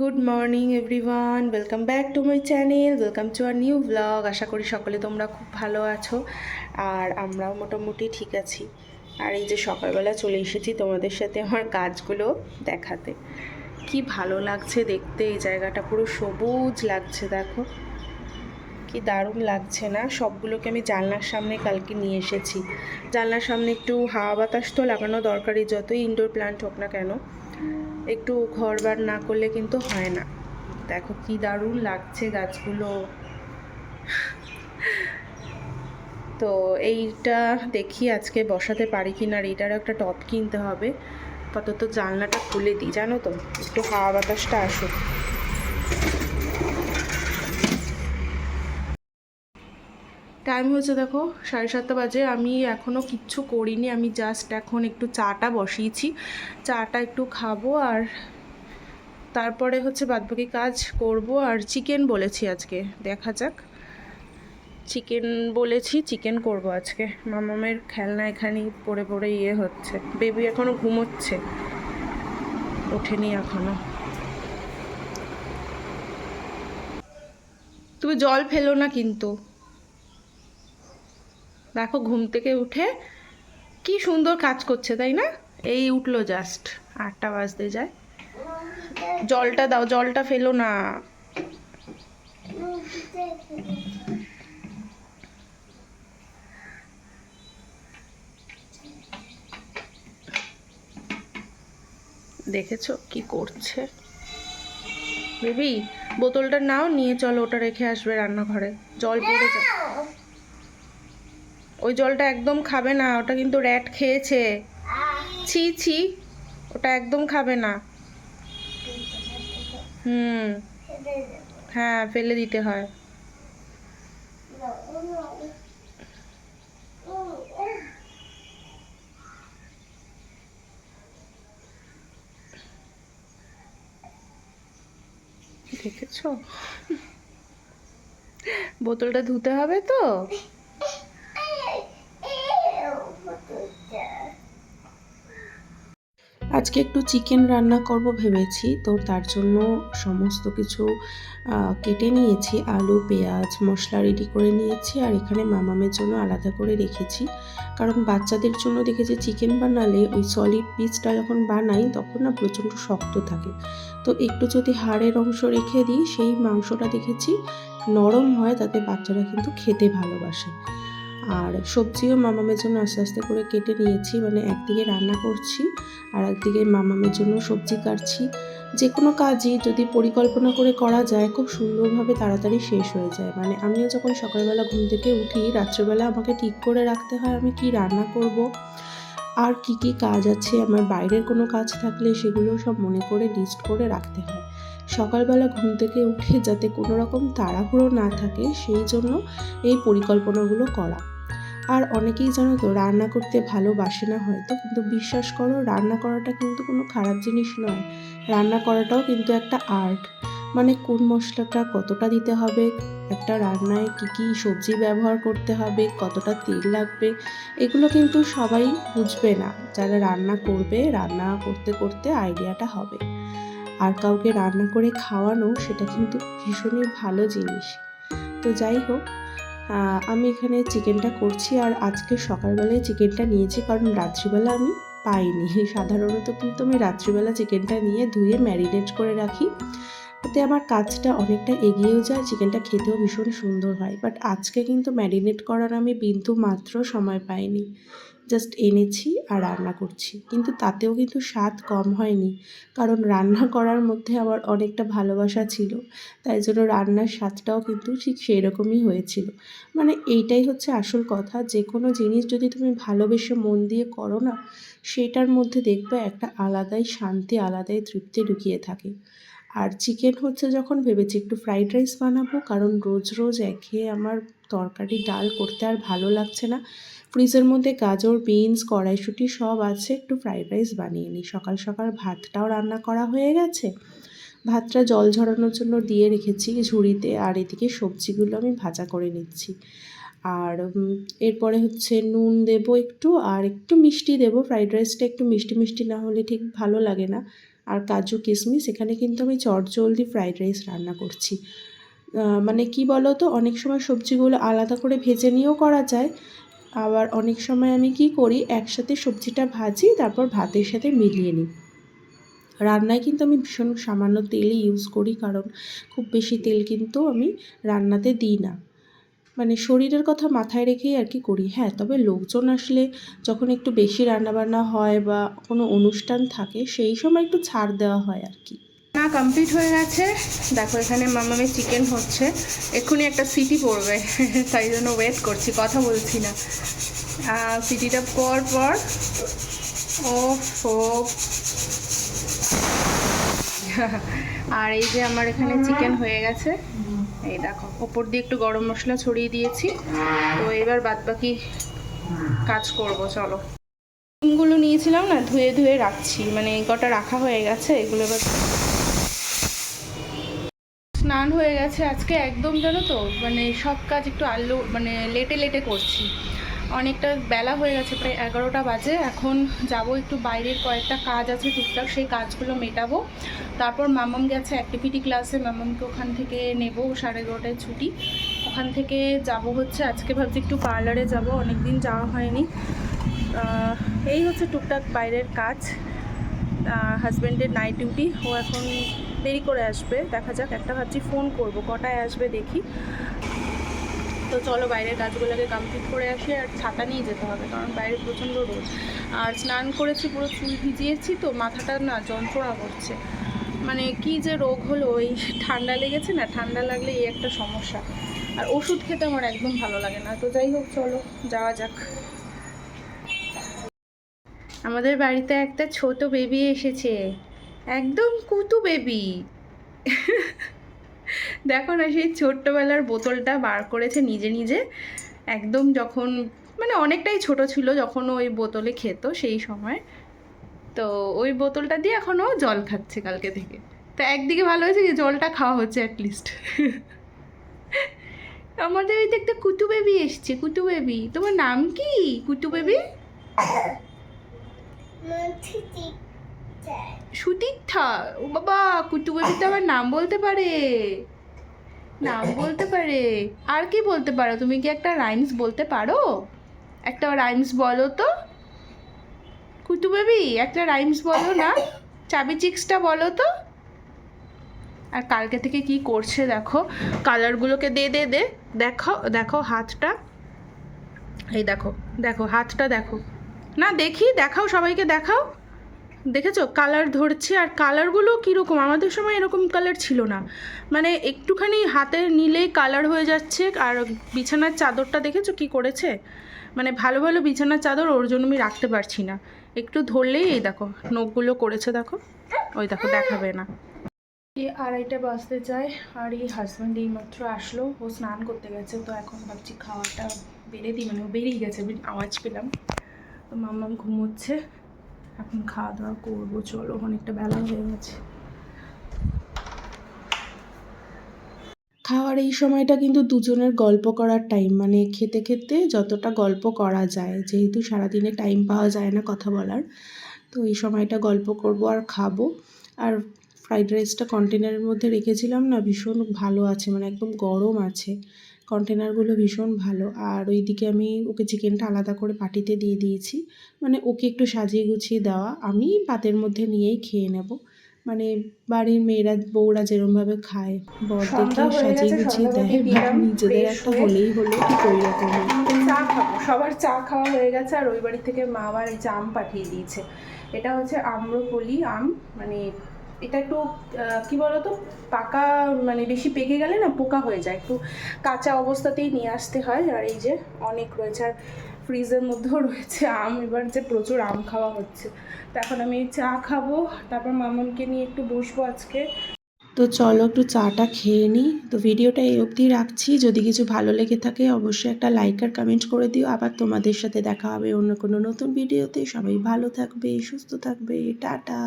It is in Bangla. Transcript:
Good morning everyone welcome back to my channel welcome to our new blog আশা করি সকলে তোমরা খুব ভালো আছো, আর আমরাও মোটামুটি ঠিক আছি। আর এই যে সকালবেলা চলে এসেছি তোমাদের সাথে আমার কাজগুলো দেখাতে। কি ভালো লাগছে দেখতে, এই জায়গাটা পুরো সবুজ লাগছে, দেখো। কি দারুণ লাগছে না? সবগুলোকে আমি জানলার সামনে কালকে নিয়ে এসেছি। জানলার সামনে একটু হাওয়া বাতাস তো লাগানো দরকারি যতই ইনডোর প্ল্যান্ট হোক না কেন। একটু ঘরবার না করলে কিন্তু হয় না। দেখো কি দারুণ লাগছে গাছগুলো। তো এইটা দেখি আজকে বসাতে পারি কি না আর এটারও একটা টপ কিনতে হবে। আপাতত জানলাটা খুলে দিই, জানো তো? একটু হাওয়া বাতাসটা আসুক। টাইম হয়েছে দেখো, সাড়ে সাতটা বাজে। আমি এখনও কিচ্ছু করিনি, আমি জাস্ট এখন একটু চাটা বসিয়েছি। চাটা একটু খাব আর তারপরে হচ্ছে বাদবাকি কাজ করব। আর চিকেন বলেছি আজকে, দেখা যাক। চিকেন বলেছি চিকেন করব আজকে। মামামের খেলনা এখানেই পড়ে পড়ে ইয়ে হচ্ছে। বেবি এখনও ঘুমোচ্ছে। ওঠেনি এখনও তুমি জল ফেলো না কিন্তু। দেখো, ঘুম থেকে উঠে কি সুন্দর কাজ করছে, তাই না? এই উঠল জাস্ট আটটা বাজতে যায়। জলটা দাও, জলটা ফেলো না। দেখেছ কি করছে? বেবি, বোতলটা নাও, নিয়ে চলো, ওটা রেখে আসবে রান্নাঘরে। জল পড়ে যায় ওই জলটা একদম খাবে না, ওটা কিন্তু র্যাট খেয়েছে। ছি ছি, ওটা একদম খাবে না। হুম হ্যাঁ ফেলে দিতে হয়। দেখেছ? বোতলটা ধুতে হবে তো? আজকে একটু চিকেন রান্না করব ভেবেছি, তো তার জন্য সমস্ত কিছু কেটে নিয়েছি। আলু, পেঁয়াজ, মশলা রেডি করে নিয়েছি আর এখানে মামামের জন্য আলাদা করে রেখেছি। কারণ বাচ্চাদের জন্য দেখেছি চিকেন বানালে ওই সলিড পিসটা যখন বানাই তখন না প্রচণ্ড শক্ত থাকে। তো একটু যদি হাড়ের অংশ রেখে দিই, সেই মাংসটা দেখেছি নরম হয়, তাতে বাচ্চারা কিন্তু খেতে ভালোবাসে। আর সবজিও মামামের জন্য আস্তে আস্তে করে কেটে নিয়েছি মানে একদিকে রান্না করছি আর একদিকে মামামের জন্য সবজি কাটছি। যে কোনো কাজই যদি পরিকল্পনা করে করা যায়, খুব সুন্দরভাবে তাড়াতাড়ি শেষ হয়ে যায়। মানে আমিও যখন সকালবেলা ঘুম থেকে উঠি, রাত্রেবেলা আমাকে ঠিক করে রাখতে হয় আমি কি রান্না করব, আর কি কি কাজ আছে, আমার বাইরের কোনো কাজ থাকলে সেগুলো সব মনে করে লিস্ট করে রাখতে হয়। সকালবেলা ঘুম থেকে উঠে যাতে কোনো রকম তাড়াহুড়ো না থাকে, সেই জন্য এই পরিকল্পনাগুলো করা। আর অনেকেই জানো তো রান্না করতে ভালোবাসে না হয়তো কিন্তু বিশ্বাস করো, রান্না করাটা কিন্তু কোনো খারাপ জিনিস নয়। রান্না করাটাও কিন্তু একটা আর্ট মানে কোন মশলাটা কতটা দিতে হবে, একটা রান্নায় কী কী সবজি ব্যবহার করতে হবে, কতটা তেল লাগবে, এগুলো কিন্তু সবাই বুঝবে না। যারা রান্না করবে, রান্না করতে করতে আইডিয়াটা হবে। আর কাউকে রান্না করে খাওয়ানো, সেটা কিন্তু ভীষণই ভালো জিনিস। তো যাই হোক আমি এখানে চিকেনটা করছি আর আজকে সকালবেলায় চিকেনটা নিয়েছি, কারণ রাত্রিবেলা আমি পাইনি। সাধারণত কিন্তু আমি রাত্রিবেলা চিকেনটা নিয়ে ধুয়ে ম্যারিনেট করে রাখি। তাতে আমার কাজটা অনেকটা এগিয়েও যায়, চিকেনটা খেতেও ভীষণ সুন্দর হয়। বাট আজকে কিন্তু ম্যারিনেট করার আমি বিন্দু মাত্র সময় পাইনি। জাস্ট এনেছি আর রান্না করছি। কিন্তু তাতেও কিন্তু স্বাদ কম হয়নি। কারণ রান্না করার মধ্যে আমার অনেকটা ভালোবাসা ছিল। তাই জন্য রান্নার স্বাদটাও কিন্তু ঠিক সেই রকমই হয়েছিল। মানে এইটাই হচ্ছে আসল কথা। যে কোনো জিনিস যদি তুমি ভালোবেসে মন দিয়ে করো না, সেটার মধ্যে দেখবে একটা আলাদাই শান্তি, আলাদাই তৃপ্তি লুকিয়ে থাকে। আর চিকেন হচ্ছে যখন ভেবেছি একটু ফ্রাইড রাইস বানাবো, কারণ রোজ রোজ একে আমার তরকারি ডাল করতে আর ভালো লাগছে না। ফ্রিজের মধ্যে গাজর বিনস কড়াইশুঁটি সব আছে, একটু ফ্রাইড রাইস বানিয়ে নিই। সকাল সকাল ভাতটাও রান্না করা হয়ে গেছে। ভাতটা জল ঝরানোর জন্য দিয়ে রেখেছি ঝুড়িতে, আর এদিকে সবজিগুলো আমি ভাজা করে নিচ্ছি। আর এরপরে হচ্ছে নুন দেব একটু, আর একটু মিষ্টি দেব। ফ্রাইড রাইসটা একটু মিষ্টি মিষ্টি না হলে ঠিক ভালো লাগে না। আর কাজু কিশমিশ, এখানে কিন্তু আমি চটজলদি ফ্রাইড রাইস রান্না করছি। মানে কি বলো তো অনেক সময় সবজিগুলো আলাদা করে ভেজে নিয়েও করা যায়। আবার অনেক সময় আমি কি করি, একসাথে সবজিটা ভাজি, তারপর ভাতের সাথে মিলিয়ে নিই। রান্নায় কিন্তু আমি ভীষণ সামান্য তেলই ইউজ করি, কারণ খুব বেশি তেল কিন্তু আমি রান্নাতে দিই না। মানে শরীরের কথা মাথায় রেখেই আর কি করি। হ্যাঁ তবে লোকজন আসলে যখন একটু বেশি রান্নাবান্না হয় বা কোনো অনুষ্ঠান থাকে সেই সময় একটু ছাড় দেওয়া হয় আর কি। না কমপ্লিট হয়ে গেছে। দেখো এখানে মামামে চিকেন হচ্ছে। এক্ষুনি একটা সিটি পড়বে তাই জন্য ওয়েট করছি কথা বলছি না। সিটিটা পর পর। ও ও আর এই যে আমার এখানে চিকেন হয়ে গেছে। এই দেখো, ওপর দিয়ে একটু গরম মশলা ছড়িয়ে দিয়েছি। তো এবার বাদ বাকি কাজ করব, চলো। ডিমগুলো নিয়েছিলাম না, ধুয়ে ধুয়ে রাখছি। মানে এই কটা রাখা হয়ে গেছে, এগুলো এবার স্নান হয়ে গেছে। আজকে একদম জানো তো মানে সব কাজ একটু আলু মানে লেটে লেটে করছি। অনেকটা বেলা হয়ে গেছে, প্রায় এগারোটা বাজে। এখন যাব একটু বাইরের কয়েকটা কাজ আছে টুকটাক, সেই কাজগুলো মেটাবো। তারপর মামাম গেছে অ্যাক্টিভিটি ক্লাসে মামামকে ওখান থেকে নেব, সাড়ে এগারোটায় ছুটি। ওখান থেকে যাব হচ্ছে, আজকে ভাবছি একটু পার্লারে যাব অনেক দিন যাওয়া হয়নি। এই হচ্ছে টুকটাক বাইরের কাজ। হাজব্যান্ডের নাইট ডিউটি ও এখন দেরি করে আসবে। দেখা যাক, একটা ভাবছি ফোন করব, কটায় আসবে দেখি। তো চলো বাইরের কাজগুলোকে কমপ্লিট করে আসি আর ছাতা নিয়ে যেতে হবে, কারণ বাইরে প্রচণ্ড রোদ। আর স্নান করেছি, পুরো চুল ভিজিয়েছি তো, মাথাটা না যন্ত্রণা করছে। মানে কি যে রোগ হলো ওই ঠান্ডা লেগেছে না, ঠান্ডা লাগলে এই একটা সমস্যা। আর ওষুধ খেতে আমার একদম ভালো লাগে না, তো যাই হোক, চলো, যাওয়া যাক। আমাদের বাড়িতে একটা ছোট বেবি এসেছে, একদম কুতু বেবি দেখো না সেই ছোট্টবেলার বোতলটা বার করেছে নিজে নিজে। একদম যখন মানে অনেকটাই ছোট ছিল যখন ওই বোতলে খেত সেই সময়। তো ওই বোতলটা দিয়ে এখনও জল খাচ্ছে কালকে থেকে। তো একদিকে ভালো হয়েছে কি জলটা খাওয়া হচ্ছে অ্যাটলিস্ট আমাদের ওই দেখতে কুতু বেবি এসছে কুতু বেবি তোমার নাম কি? কুতু বেবি সুতীর্থা ও বাবা কুতু বেবি তো আমার নাম বলতে পারে। নাম বলতে পারে। আর কি বলতে পারো? তুমি কি একটা রাইমস বলতে পারো? একটা রাইমস বলো তো। কুতু বেবি একটা রাইমস বলো না। চাবি চিক্সটা বলো তো। আর কালকে থেকে কি করছে দেখো? কালারগুলোকে দে দে দে। দেখো দেখো হাতটা। এই দেখো দেখো, হাতটা দেখো। না, দেখি, দেখাও, সবাইকে দেখাও। দেখেছ? কালার ধরছে আর কালারগুলো কীরকম? আমাদের সময় এরকম কালার ছিল না। মানে একটুখানি হাতে নিলেই কালার হয়ে যাচ্ছে আর বিছানার চাদরটা দেখেছ কি করেছে? মানে ভালো ভালো বিছানার চাদর ওর জন্য আমি রাখতে পারছি না। একটু ধরলেই এই দেখো, নখগুলো করেছে দেখো। ওই দেখো, দেখাবে না। এই আড়াইটা বাজতে যায় আর এই হাজব্যান্ড এই মাত্র আসলো। ও স্নান করতে গেছে, তো এখন ভাবছি খাওয়াটা বেড়ে দিই। মানে ও বেরিয়ে গেছে, আমি আওয়াজ পেলাম। তো মাম্মাম ঘুমোচ্ছে। এখন খাওয়া দাওয়া করব, চলো, অনেকটা বেলা হয়ে গেছে। খাওয়ার এই সময়টা কিন্তু দুজনের গল্প করার টাইম মানে খেতে খেতে যতটা গল্প করা যায়, যেহেতু সারাদিনে টাইম পাওয়া যায় না কথা বলার, তো এই সময়টা গল্প করব আর খাব। আর ফ্রাইড রাইসটা কন্টেনারের মধ্যে রেখেছিলাম না, ভীষণ ভালো আছে মানে একদম গরম আছে। কন্টেনারগুলো ভীষণ ভালো। আর ওইদিকে আমি ওকে চিকেনটা আলাদা করে পাটিতে দিয়ে দিয়েছি। মানে ওকে একটু সাজিয়ে গুছিয়ে দেওয়া। আমি পাতের মধ্যে নিয়েই খেয়ে নেব। মানে বাড়ির মেয়েরা বউরা যেরমভাবে খায় বরদেরকে সাজিয়ে গুছিয়ে দেয়। নিজেদের একটা হলেই হলো ঠিক ওই রকমই চা খাব সবার চা খাওয়া হয়ে গেছে। আর ওই বাড়ি থেকে মা আবার এই যে আম পাঠিয়ে দিয়েছে। এটা হচ্ছে আম্রপলি আম মানে এটা একটু কি বলতো, পাকা মানে বেশি পেকে গেলে না পোকা হয়ে যায়। একটু কাঁচা অবস্থাতেই নিয়ে আসতে হয়। আর এই যে অনেক রয়েছে, আর ফ্রিজের মধ্যেও রয়েছে আম। এবার যে প্রচুর আম খাওয়া হচ্ছে। তো এখন আমি চা খাব। তারপর মামামকে নিয়ে একটু বসবো আজকে। তো চলো একটু চাটা খেয়ে নিই তো ভিডিওটা এই অবধি রাখছি। যদি কিছু ভালো লেগে থাকে, অবশ্যই একটা লাইক আর কমেন্ট করে দিও। আবার তোমাদের সাথে দেখা হবে অন্য কোনো নতুন ভিডিওতে। সবাই ভালো থাকবে, সুস্থ থাকবে। টাটা।